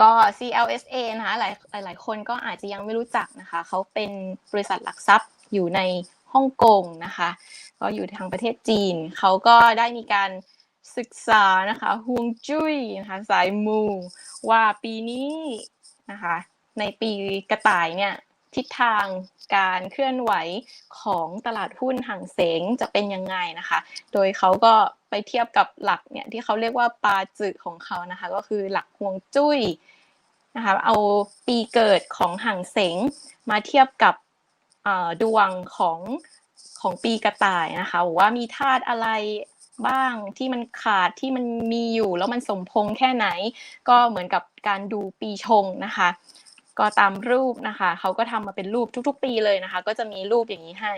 ก็ CLSA นะคะหลายหลายคนก็อาจจะยังไม่รู้จักนะคะ เขาเป็นบริษัทหลักทรัพย์อยู่ในฮ่องกงนะคะ ก็อยู่ทางประเทศจีน เขาก็ได้มีการศึกษานะคะฮวงจุ้ยนะคะสายมู ว่าปีนี้นะคะในปีกระต่ายเนี่ย ทิศทางการเคลื่อนไหวของตลาดหุ้นห่างเสงจะเป็นยังไงนะคะ โดยเขาก็ไปเทียบกับหลักเนี่ยที่เขาเรียกว่าปาจึของเขานะคะ ก็คือหลักฮวงจุ้ยนะคะเอาปีเกิดของห่างเสงมาเทียบกับดวงของของปีกระต่ายนะคะว่ามีธาตุอะไรบ้างที่มันขาดที่มันมีอยู่แล้วมันสมพงแค่ไหน ก็เหมือนกับการดูปีชงนะคะ ก็ตามรูปนะคะ เขาก็ทำมาเป็นรูปทุกๆ ปีเลยนะคะ ก็จะมีรูปอย่างนี้ให้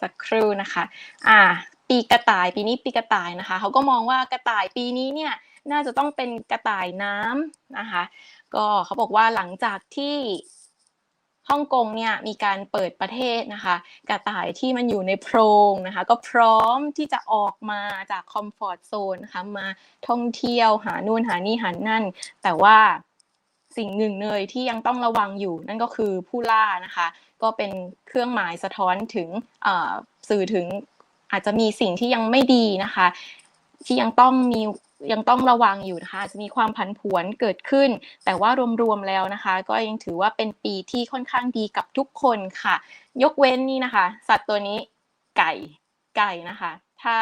สักครู่นะคะ อ่า ปีกระต่ายปีนี้ปีกระต่ายนะคะ เขาก็มองว่ากระต่ายปีนี้เนี่ยน่าจะต้องเป็นกระต่ายน้ำนะคะ ก็เขาบอกว่าหลังจากที่ฮ่องกงเนี่ยมีการเปิดประเทศนะคะ กระต่ายที่มันอยู่ในโพรงนะคะ ก็พร้อมที่จะออกมาจากคอมฟอร์ทโซนนะคะมาท่องเที่ยวหานู่นหานี่หานั่น แต่ว่า สิ่งหนึ่งเลยที่ยังต้องระวังอยู่ นั่นก็คือผู้ล่านะคะ ก็เป็นเครื่องหมายสะท้อนถึงสื่อถึงอาจจะมีสิ่งที่ยังไม่ดีนะคะ ที่ยังต้องมียังต้องระวังอยู่นะคะจะมีความผันผวนเกิดขึ้น แต่ว่ารวมๆแล้วนะคะ ก็ยังถือว่าเป็นปีที่ค่อนข้างดีกับทุกคนค่ะ ยกเว้นนี่นะคะ สัตว์ตัวนี้ไก่ไก่นะคะ ถ้า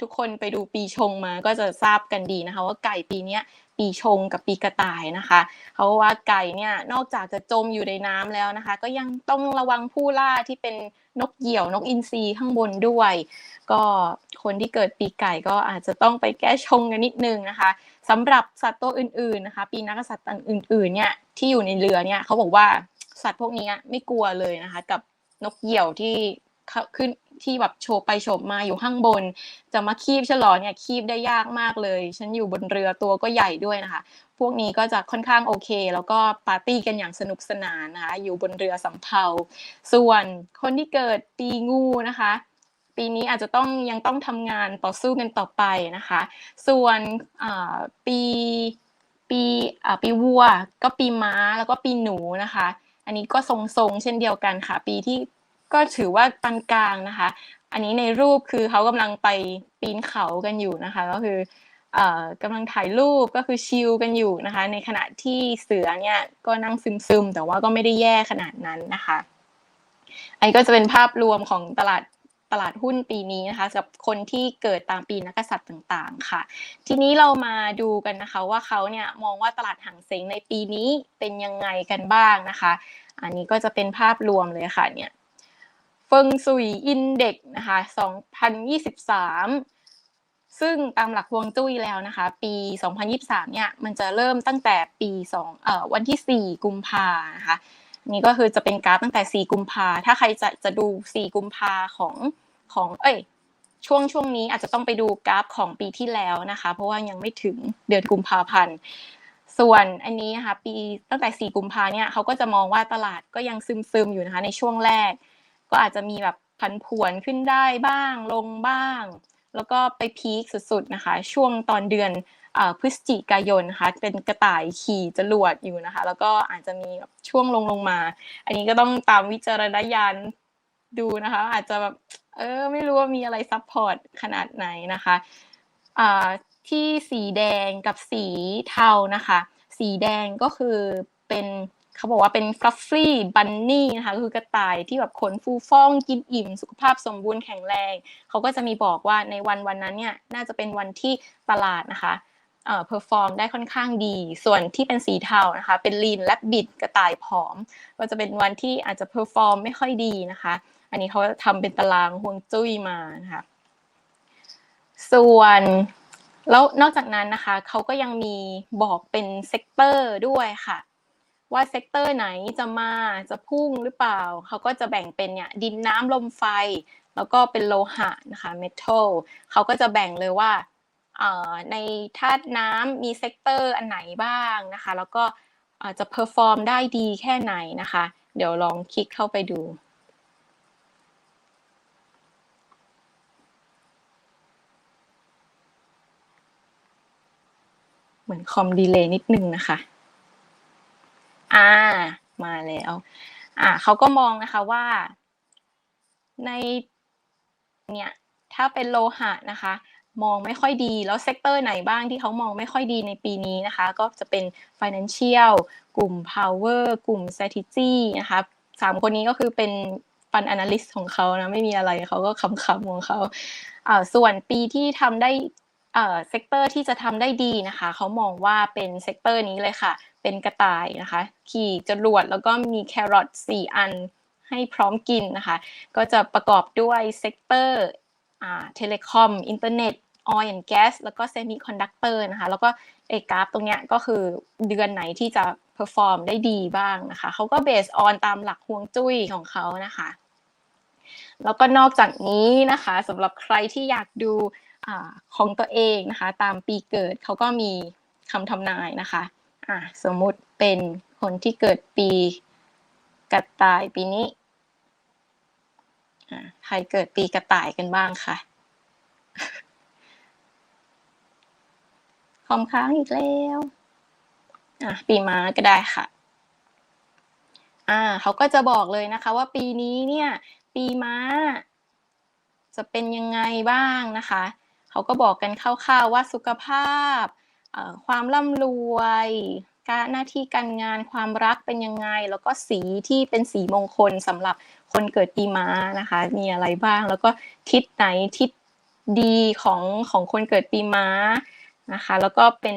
ทุกคนไปดูปีชงมาก็จะทราบกันดีนะคะ ว่าไก่ปีนี้ ปีชงกับปีกระต่ายนะคะเขาว่าไก่เนี่ยนอกจากจะจมอยู่ในน้ำแล้วนะคะ ก็ยังต้องระวังผู้ล่าที่เป็นนกเหยี่ยวนกอินทรีข้างบนด้วย ก็คนที่เกิดปีไก่ก็อาจจะต้องไปแก้ชงกันนิดนึงนะคะสำหรับสัตว์ตัวอื่นๆนะคะ ปีนักษัตริย์อื่นๆเนี่ยที่อยู่ในเรือเนี่ยเขาบอกว่าสัตว์พวกนี้ไม่กลัวเลยนะคะ กับนกเหยี่ยวที่ ขึ้นที่แบบโชว์ไปโฉบมาอยู่ข้างบน จะมาคีบฉลอเนี่ยคีบได้ยากมากเลย ฉันอยู่บนเรือตัวก็ใหญ่ด้วยนะคะ พวกนี้ก็จะค่อนข้างโอเค แล้วก็ปาร์ตี้กันอย่างสนุกสนานนะคะ อยู่บนเรือสำเภา ส่วนคนที่เกิดปีงูนะคะ ปีนี้อาจจะต้องยังต้องทำงานต่อสู้กันต่อไปนะคะ ส่วนปีปีปีวัว ก็ปีม้าแล้วก็ปีหนูนะคะ อันนี้ก็ทรงๆเช่นเดียวกันค่ะ ปีที่ ก็ถือว่าปานกลางนะคะ อันนี้ในรูปคือเขากำลังไปปีนเขากันอยู่นะคะ ก็คือกำลังถ่ายรูปก็คือชิลกันอยู่นะคะ ในขณะที่เสือเนี่ยก็นั่งซึมๆ แต่ว่าก็ไม่ได้แย่ขนาดนั้นนะคะ อันนี้ก็จะเป็นภาพรวมของตลาดตลาดหุ้นปีนี้นะคะกับคนที่เกิดตามปีนักษัตริย์ต่างๆ ค่ะ ทีนี้เรามาดูกันนะคะว่าเขาเนี่ยมองว่าตลาดหางเสงในปีนี้เป็นยังไงกันบ้างนะคะ อันนี้ก็จะเป็นภาพรวมเลยค่ะเนี่ย ฟิงซุยอินเด็กนะคะ2023 ซึ่งตามหลักฮวงจุ้ยแล้วนะคะ ปี 2023 เนี่ย มันจะเริ่มตั้งแต่ปี2เอ่อวันที่ 4 กุมภานะคะ นี่ก็คือจะเป็นกราฟตั้งแต่ 4 กุมภาถ้าใครจะจะดู 4 กุมภาของของ เอ้ย ช่วงช่วงนี้อาจจะต้องไปดูกราฟของปีที่แล้วนะคะ เพราะว่ายังไม่ถึงเดือนกุมภาพันธ์ส่วนอันนี้นะคะปีตั้งแต่ 4 กุมภาเนี่ยเขาก็จะมองว่าตลาดก็ยังซึมๆอยู่นะคะในช่วงแรก ก็อาจจะมีแบบผันผวนขึ้นได้บ้างลงบ้าง แล้วก็ไปพีคสุดๆนะคะ ช่วงตอนเดือนพฤศจิกายนนะคะเป็นกระต่ายขี่จรวดอยู่นะคะ แล้วก็อาจจะมีช่วงลงลงมา อันนี้ก็ต้องตามวิจารณญาณดูนะคะ อาจจะแบบเออไม่รู้ว่ามีอะไรซับพอร์ตขนาดไหนนะคะที่สีแดงกับสีเทานะคะ สีแดงก็คือเป็น เขาบอกว่าเป็นฟลัฟฟี่บันนี่นะคะคือกระต่ายที่แบบขนฟูฟ่องกินอิ่ม สุขภาพสมบูรณ์แข็งแรง เขาก็จะมีบอกว่าในวันวันนั้นเนี่ยน่าจะเป็นวันที่ตลาดนะคะเอ่อเพอร์ฟอร์มได้ค่อนข้างดี ส่วนที่เป็นสีเทานะคะ เป็นลีนและบิดกระต่ายผอม ก็จะเป็นวันที่อาจจะเพอร์ฟอร์มไม่ค่อยดีนะคะ อันนี้เขาทำเป็นตารางห่วงจุ้ยมานะคะส่วนแล้วนอกจากนั้นนะคะเขาก็ยังมีบอกเป็นเซกเตอร์ด้วยค่ะ ว่าเซกเตอร์ไหนจะมาจะพุ่งหรือเปล่า เขาก็จะแบ่งเป็นเนี่ยดินน้ำลมไฟ แล้วก็เป็นโลหะนะคะเมทัลเขาก็จะแบ่งเลยว่าในธาตุน้ำมีเซกเตอร์อันไหนบ้างนะคะ แล้วก็จะเพอร์ฟอร์มได้ดีแค่ไหนนะคะ เดี๋ยวลองคลิกเข้าไปดูเหมือนคอมดีเลย์นิดนึงนะคะ อ่า มาแล้ว อ่าเขาก็มองนะคะว่า ในเนี่ย ถ้าเป็นโลหะนะคะ มองไม่ค่อยดี แล้วเซกเตอร์ไหนบ้างที่เขามองไม่ค่อยดีในปีนี้นะคะ ก็จะเป็น financial กลุ่ม power กลุ่ม strategy นะคะสามคนนี้ก็คือเป็น fund analyst ของเขานะ ไม่มีอะไรเขาก็คำๆของเขาอ่าส่วนปีที่ทำได้เอ่อเซกเตอร์ที่จะทำได้ดีนะคะ เขามองว่าเป็นเซกเตอร์นี้เลยค่ะ เป็นกระต่ายนะคะ ขี่จรวดแล้วก็มีแครอทสี่อันให้พร้อมกินนะคะ ก็จะประกอบด้วยเซกเตอร์เทเลคอม อินเทอร์เน็ตออยล์แอนด์แก๊สแล้วก็เซมิคอนดักเตอร์นะคะ แล้วก็เอกราฟตรงเนี้ยก็คือเดือนไหนที่จะเพอร์ฟอร์มได้ดีบ้างนะคะ เขาก็เบสออนตามหลักฮวงจุ้ยของเขานะคะ แล้วก็นอกจากนี้นะคะสำหรับใครที่อยากดูอของตัวเองนะคะ ตามปีเกิดเขาก็มีคำทำนายนะคะะสมมุติเป็นคนที่เกิดปีกระต่ายปีนี้ใครเกิดปีกระต่ายกันบ้างคะคอมค้างอีกแล้วอะปีม้าก็ได้ค่ะอ่าเขาก็จะบอกเลยนะคะว่าปีนี้เนี่ย ปีม้า จะเป็นยังไงบ้างนะคะ เขาก็บอกกันคร่าวๆว่าสุขภาพ ความร่ำรวยการหน้าที่การงานความรักเป็นยังไง แล้วก็สีที่เป็นสีมงคลสำหรับคนเกิดปีม้านะคะ มีอะไรบ้างแล้วก็ทิศไหนทิศดีของของคนเกิดปีม้านะคะ แล้วก็เป็น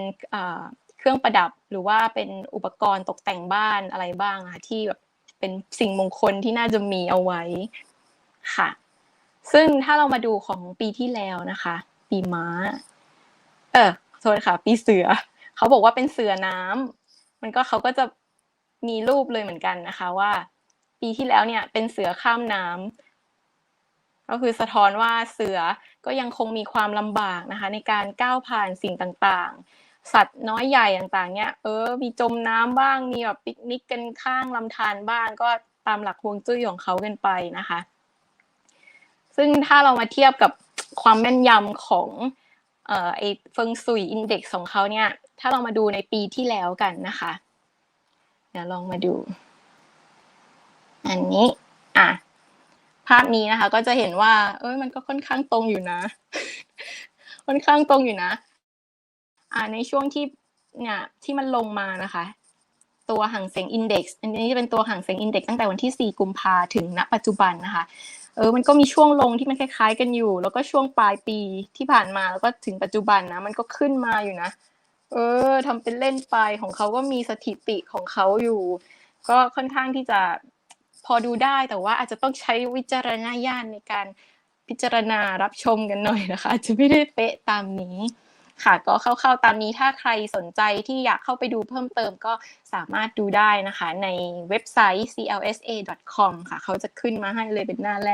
เครื่องประดับหรือว่าเป็นอุปกรณ์ตกแต่งบ้านอะไรบ้างคะที่แบบเป็นสิ่งมงคลที่น่าจะมีเอาไว้ค่ะ ซึ่งถ้าเรามาดูของปีที่แล้วนะคะ ปีม้า เออ โทษค่ะ ปีเสือ เขาบอกว่าเป็นเสือน้ำมันก็เขาก็จะมีรูปเลยเหมือนกันนะคะว่า ปีที่แล้วเนี่ย เป็นเสือข้ามน้ำก็คือสะท้อนว่าเสือก็ยังคงมีความลำบากนะคะ ในการก้าวผ่านสิ่งต่างๆ สัตว์น้อยใหญ่ต่างๆ เนี่ยเออมีจมน้ำบ้างมีแบบปิกนิกกันข้างลำธารบ้างก็ตามหลักฮวงจุ้ยของเขากันไปนะคะ ซึ่งถ้าเรามาเทียบกับความแม่นยำของ เอ่อไอเฟิงซุยอินเด็กซ์ของเขาเนี่ย ถ้าเรามาดูในปีที่แล้วกันนะคะเดี๋ยวลองมาดู อันนี้ อะ ภาพนี้นะคะ ก็จะเห็นว่า เอ้ยมันก็ค่อนข้างตรงอยู่นะ ค่อนข้างตรงอยู่นะ อ่าในช่วงที่เนี่ยที่มันลงมานะคะ ตัวห่างเสียงอินเด็กซ์อันนี้จะเป็นตัวห่างเสียงอินเด็กซ์ตั้งแต่วันที่ 4 กุมภาถึงณปัจจุบันนะคะ เออมันก็มีช่วงลงที่มันคล้าย ๆ กันอยู่ แล้วก็ช่วงปลายปีที่ผ่านมาแล้วก็ถึงปัจจุบันนะ มันก็ขึ้นมาอยู่นะ เออทำเป็นเล่นไปของเขาก็มีสถิติของเขาอยู่ ก็ค่อนข้างที่จะพอดูได้แต่ว่าอาจจะต้องใช้วิจารณญาณในการพิจารณารับชมกันหน่อยนะคะจะไม่ได้เป๊ะตามนี้ ค่ะ ก็เข้าๆตามนี้ถ้าใครสนใจที่อยากเข้าไปดูเพิ่มเติมก็สามารถดูได้นะคะ ในเว็บไซต์ clsa.com ค่ะ เขาจะขึ้นมาให้เลยเป็นหน้าแร